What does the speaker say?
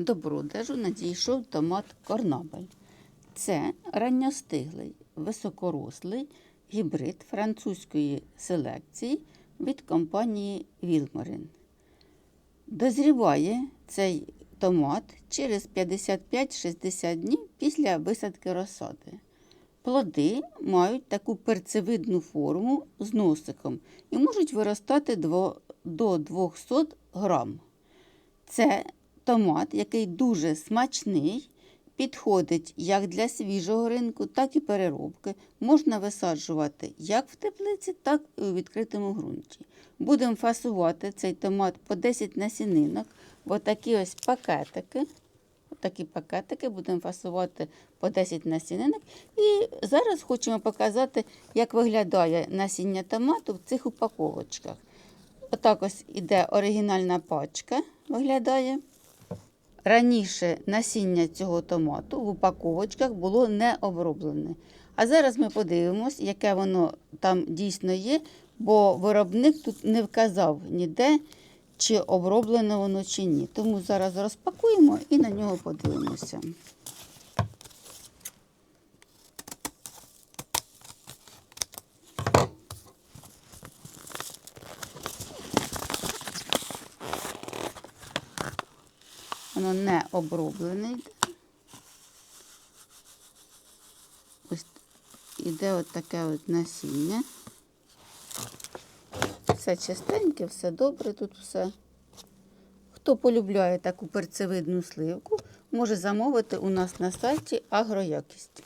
до продажу надійшов томат Корнабель. Це ранньостиглий, високорослий гібрид французької селекції від компанії Вілморин. Дозріває цей томат через 55-60 днів після висадки розсади. Плоди мають таку перцевидну форму з носиком і можуть виростати до 200 грам. Це томат, який дуже смачний, підходить як для свіжого ринку, так і переробки. Можна висаджувати як в теплиці, так і у відкритому ґрунті. Будемо фасувати цей томат по 10 насінинок отакі ось пакетики. Такі пакетики будемо фасувати по 10 насінинок. І зараз хочемо показати, як виглядає насіння томату в цих упаковочках. Отак ось іде оригінальна пачка, виглядає. Раніше насіння цього томату в упаковочках було не оброблене. А зараз ми подивимось, яке воно там дійсно є, бо виробник тут не вказав ніде, чи оброблене воно чи ні. Тому зараз розпакуємо і на нього подивимося. Воно не оброблене йде. Ось іде от таке от насіння. Все чистеньке, все добре, тут все. Хто полюбляє таку перцевидну сливку, може замовити у нас на сайті Агроякість.